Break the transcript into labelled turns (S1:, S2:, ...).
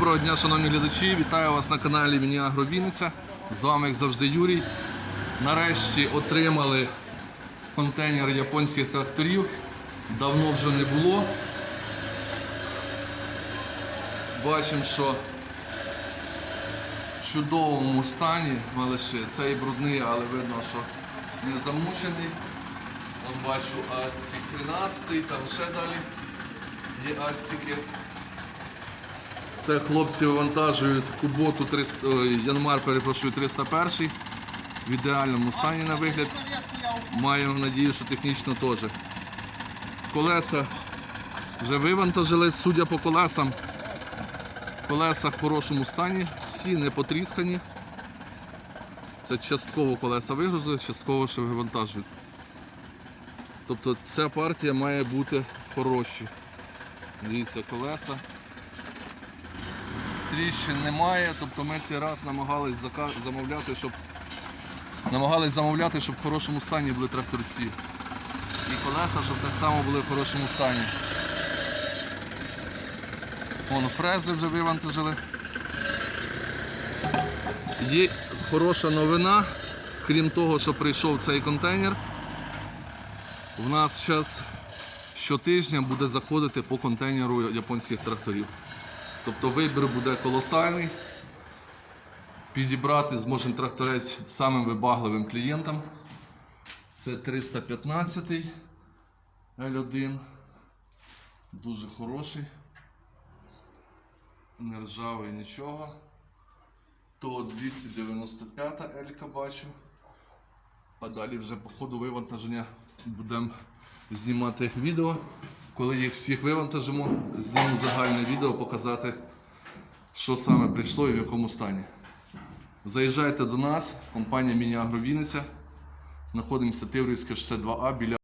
S1: Доброго дня, шановні глядачі! Вітаю вас на каналі Мініагро Вінниця. З вами, як завжди, Юрій. Нарешті отримали контейнер японських тракторів. Давно вже не було. Бачимо, що в чудовому стані малиші. Цей брудний, але видно, що не замучений. Вон бачу Астік 13, там ще далі є Астіки. Це хлопці вивантажують Куботу 300, ой, Янмар, перепрошую, 301 в ідеальному стані на вигляд. Маємо надію, що технічно теж. Колеса вже вивантажили, судя по колесам. Колеса в хорошому стані, всі не потріскані. Це частково колеса вигрузили, частково ще вивантажують. Тобто ця партія має бути хороші. Дивіться, колеса. Тріщин немає, тобто ми цей раз намагались замовляти, щоб намагались замовляти, щоб в хорошому стані були тракторці. І колеса, щоб так само були в хорошому стані. Вон фрези вже вивантажили. Є хороша новина, крім того, що прийшов цей контейнер. У нас зараз щотижня буде заходити по контейнеру японських тракторів. Тобто вибір буде колосальний. Підібрати зможемо тракторець самим вибагливим клієнтам. Це 315 L1. Дуже хороший. Не ржавий нічого. То 295 Елька бачу. А далі вже по ходу вивантаження будемо знімати відео. Коли їх всіх вивантажимо, зніму загальне відео, показати, що саме прийшло і в якому стані. Заїжджайте до нас, компанія Міні-Агро Вінниця. Знаходимося Тиврівське 62А біля